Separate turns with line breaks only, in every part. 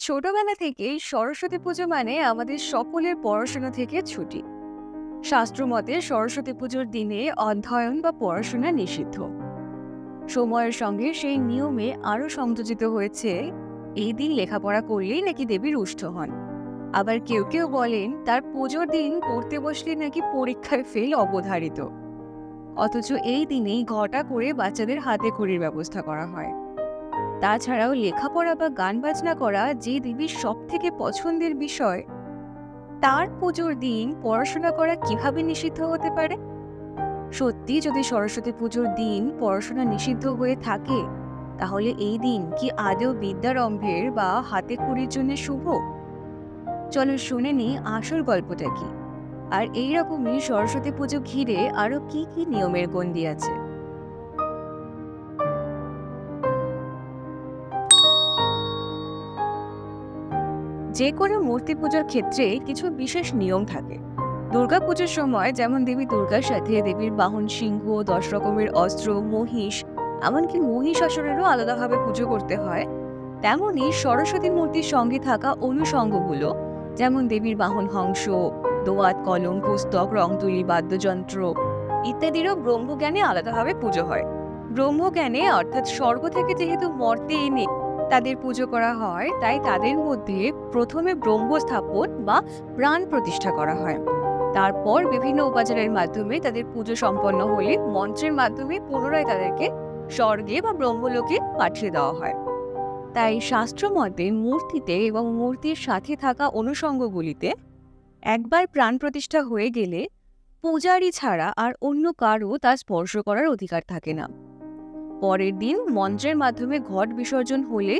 ছোটবেলা থেকেই সরস্বতী পুজো মানে আমাদের সকলের পড়াশোনা থেকে ছুটি। শাস্ত্র মতে সরস্বতী পুজোর দিনে অধ্যয়ন বা পড়াশোনা নিষিদ্ধ। সময়ের সঙ্গে সেই নিয়মে আরও সংযোজিত হয়েছে, এই দিন লেখাপড়া করলেই নাকি দেবী রুষ্ট হন। আবার কেউ কেউ বলেন তার পুজোর দিন পড়তে বসলে নাকি পরীক্ষায় ফেল অবধারিত। অথচ এই দিনেই ঘটা করে বাচ্চাদের হাতে খড়ির ব্যবস্থা করা হয়। তাছাড়াও লেখাপড়া বা গান বাজনা করা যে দেবীর সব থেকে পছন্দের বিষয়, তার পুজোর দিন পড়াশোনা করা কীভাবে নিষিদ্ধ হতে পারে? সত্যি যদি সরস্বতী পুজোর দিন পড়াশোনা নিষিদ্ধ হয়ে থাকে, তাহলে এই দিন কি আদৌ বিদ্যারম্ভের বা হাতে কুড়ির জন্য শুভ? চলো শুনে নি আসল গল্পটা কি। আর এইরকমই সরস্বতী পুজো ঘিরে আরও কি কি নিয়মের গন্ডি আছে। যে কোনো মূর্তি পুজোর ক্ষেত্রে কিছু বিশেষ নিয়ম থাকে। দুর্গা পুজোর সময় যেমন দেবী দুর্গার সাথে দেবীর বাহন, সিংহ, দশ রকমের অস্ত্র, মহিষ, এমনকি মহিষাসুরেরও আলাদাভাবে পুজো করতে হয়। তেমনই সরস্বতী মূর্তির সঙ্গে থাকা অনুষঙ্গগুলো, যেমন দেবীর বাহন হংস, দোয়াত, কলম, পুস্তক, রংতুলি, বাদ্যযন্ত্র ইত্যাদিরও ব্রহ্মজ্ঞানে আলাদাভাবে পুজো হয়। ব্রহ্মজ্ঞানে অর্থাৎ স্বর্গ থেকে যেহেতু মর্তে এনে তাদের পুজো করা হয়, তাই তাদের মধ্যে প্রথমে ব্রহ্ম স্থাপন বা প্রাণ প্রতিষ্ঠা করা হয়। তারপর বিভিন্ন উপাচারের মাধ্যমে তাদের পুজো সম্পন্ন হলে মন্ত্রের মাধ্যমে পুনরায় তাদেরকে স্বর্গে বা ব্রহ্মলোকে পাঠিয়ে দেওয়া হয়। তাই শাস্ত্র মতে মূর্তিতে এবং মূর্তির সাথে থাকা অনুষঙ্গগুলিতে একবার প্রাণ প্রতিষ্ঠা হয়ে গেলে পূজারি ছাড়া আর অন্য কারও তা স্পর্শ করার অধিকার থাকে না। পরের দিন মন্ত্রের মাধ্যমে ঘট বিসর্জন হলে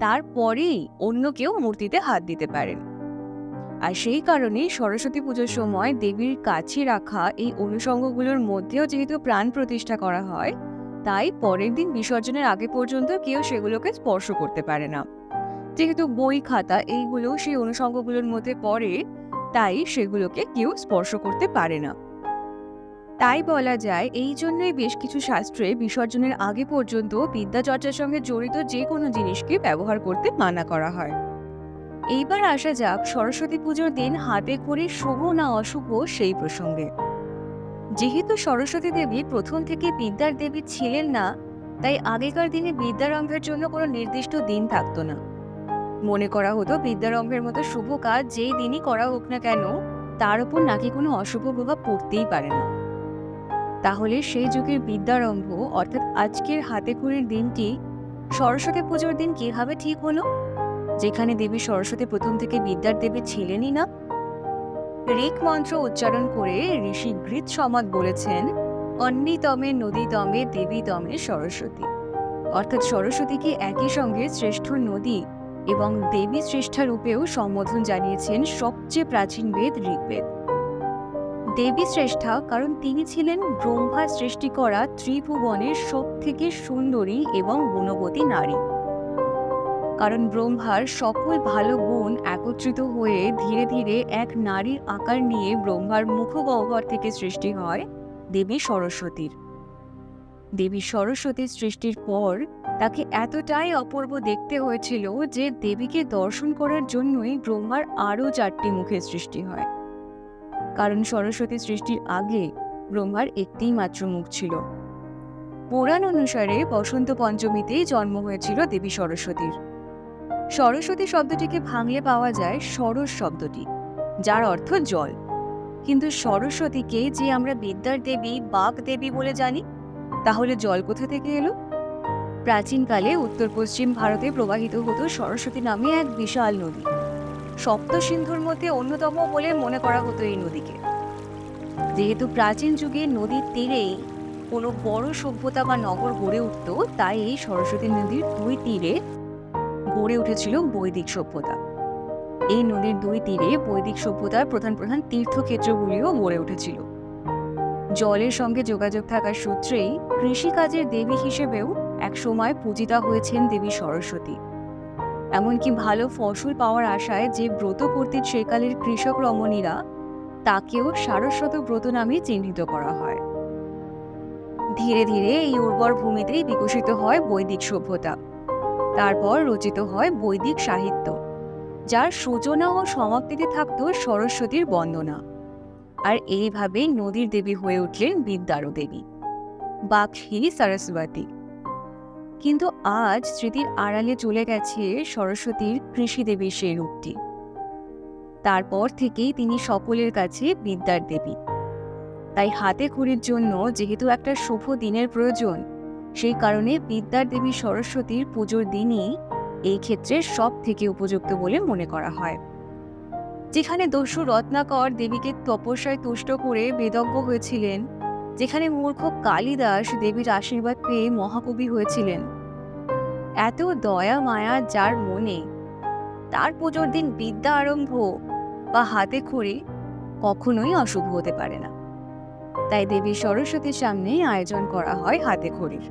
তারপরেই অন্য কেউ মূর্তিতে হাত দিতে পারেন। আর সেই কারণেই সরস্বতী পুজোর সময় দেবীর কাছে রাখা এই অনুষঙ্গগুলোর মধ্যেও যেহেতু প্রাণ প্রতিষ্ঠা করা হয়, তাই পরের দিন বিসর্জনের আগে পর্যন্ত কেউ সেগুলোকে স্পর্শ করতে পারে না। যেহেতু বই, খাতা এইগুলো সেই অনুষঙ্গগুলোর মধ্যে পড়ে, তাই সেগুলোকে কেউ স্পর্শ করতে পারে না। তাই বলা যায় এই জন্যই বেশ কিছু শাস্ত্রে বিসর্জনের আগে পর্যন্ত বিদ্যাচর্চার সঙ্গে জড়িত যে কোনো জিনিসকে ব্যবহার করতে মানা করা হয়। এইবার আসা যাক সরস্বতী পুজোর দিন হাতে করে শুভ না অশুভ সেই প্রসঙ্গে। যেহেতু সরস্বতী দেবী প্রথম থেকে বিদ্যার দেবী ছিলেন না, তাই আগেকার দিনে বিদ্যারম্ভের জন্য কোনো নির্দিষ্ট দিন থাকতো না। মনে করা হতো বিদ্যারম্ভের মতো শুভ কাজ যেই দিনই করা হোক না কেন, তার উপর নাকি কোনো অশুভ প্রভাব পড়তেই পারে না। তাহলে সেই যুগের বিদ্যারম্ভ, অর্থাৎ আজকের হাতে খড়ির দিনটি, সরস্বতী পুজোর দিন কীভাবে ঠিক হলো? যেখানে দেবী সরস্বতী প্রথম থেকে বিদ্যার দেবী ছিলেনই না। ঋক মন্ত্র উচ্চারণ করে ঋষি ঘৃত সমাদ বলেছেন অন্যতমে নদীতমে দেবীতমে সরস্বতী। অর্থাৎ সরস্বতীকে একই সঙ্গে শ্রেষ্ঠ নদী এবং দেবী শ্রেষ্ঠা রূপেও সম্বোধন জানিয়েছেন সবচেয়ে প্রাচীন বেদ ঋগ্বেদ দেবী শ্রেষ্ঠা, কারণ তিনি ছিলেন ব্রহ্মা সৃষ্টি করা ত্রিভুবনের সব থেকে সুন্দরী এবং গুণবতী নারী। কারণ ব্রহ্মার সকল ভালো গুণ একত্রিত হয়ে ধীরে ধীরে এক নারীর আকার নিয়ে ব্রহ্মার মুখগহ্বর থেকে সৃষ্টি হয় দেবী সরস্বতীর। দেবী সরস্বতীর সৃষ্টির পর তাকে এতটাই অপূর্ব দেখতে হয়েছিল যে দেবীকে দর্শন করার জন্যই ব্রহ্মার আরও চারটি মুখের সৃষ্টি হয়। কারণ সরস্বতী সৃষ্টির আগে ব্রহ্মার একটিই মাত্র মুখ ছিল। পুরাণ অনুসারে বসন্ত পঞ্চমীতেই জন্ম হয়েছিল দেবী সরস্বতীর। সরস্বতী শব্দটিকে ভাঙলে পাওয়া যায় সরস শব্দটি, যার অর্থ জল। কিন্তু সরস্বতীকে যে আমরা বিদ্যার দেবী, বাক দেবী বলে জানি, তাহলে জল কোথা থেকে এলো? প্রাচীনকালে উত্তর পশ্চিম ভারতে প্রবাহিত হতো সরস্বতী নামে এক বিশাল নদী। সপ্ত সিন্ধুর মধ্যে অন্যতম বলে মনে করা হতো এই নদীকে। যেহেতু প্রাচীন যুগে নদীর তীরেই কোনো বড় সভ্যতা বা নগর গড়ে উঠত, তাই এই সরস্বতী নদীর দুই তীরে গড়ে উঠেছিল বৈদিক সভ্যতা। এই নদীর দুই তীরে বৈদিক সভ্যতার প্রধান প্রধান তীর্থক্ষেত্রগুলিও গড়ে উঠেছিল। জলের সঙ্গে যোগাযোগ থাকার সূত্রেই কৃষিকাজের দেবী হিসেবেও এক সময় পূজিতা হয়েছেন দেবী সরস্বতী। এমনকি ভালো ফসল পাওয়ার আশায় যে ব্রত করতেন সেকালের কৃষক রমণীরা, তাকেও সারস্বত ব্রত নামে চিহ্নিত করা হয়। ধীরে ধীরে এই উর্বর ভূমিতেই বিকশিত হয় বৈদিক সভ্যতা। তারপর রচিত হয় বৈদিক সাহিত্য, যার সূচনা ও সমাপ্তিতে থাকত সরস্বতীর বন্দনা। আর এইভাবেই নদীর দেবী হয়ে উঠলেন বিদ্যারও দেবী, বাঘি সরস্বতী। কিন্তু আজ স্মৃতির আড়ালে চলে গেছে সরস্বতীর কৃষি দেবীর সেই রূপটি। তারপর থেকেই তিনি সকলের কাছে বিদ্যার দেবী। তাই হাতে খড়ির জন্য যেহেতু একটা শুভ দিনের প্রয়োজন, সেই কারণে বিদ্যার দেবী সরস্বতীর পুজোর দিনই এই ক্ষেত্রে সব থেকে উপযুক্ত বলে মনে করা হয়। যেখানে দস্যু রত্নাকর দেবীকে তপস্যায় তুষ্ট করে বেদজ্ঞ হয়েছিলেন, যেখানে মূর্খ কালিদাস দেবীর আশীর্বাদ পেয়ে মহাকবি হয়েছিলেন এত দয়া, মায়া যার মনে? তার পুজোর দিন বিদ্যা আরম্ভ বা হাতে খড়ি কখনোই অশুভ হতে পারে না। তাই দেবী সরস্বতীর সামনেই আয়োজন করা হয় হাতে খড়ির।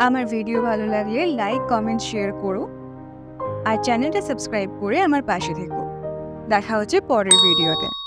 আমার ভিডিও ভালো লাগলে লাইক, কমেন্ট, শেয়ার করো আর চ্যানেলটা সাবস্ক্রাইব করে আমার পাশে থেকো। দেখা হচ্ছে পরের ভিডিওতে।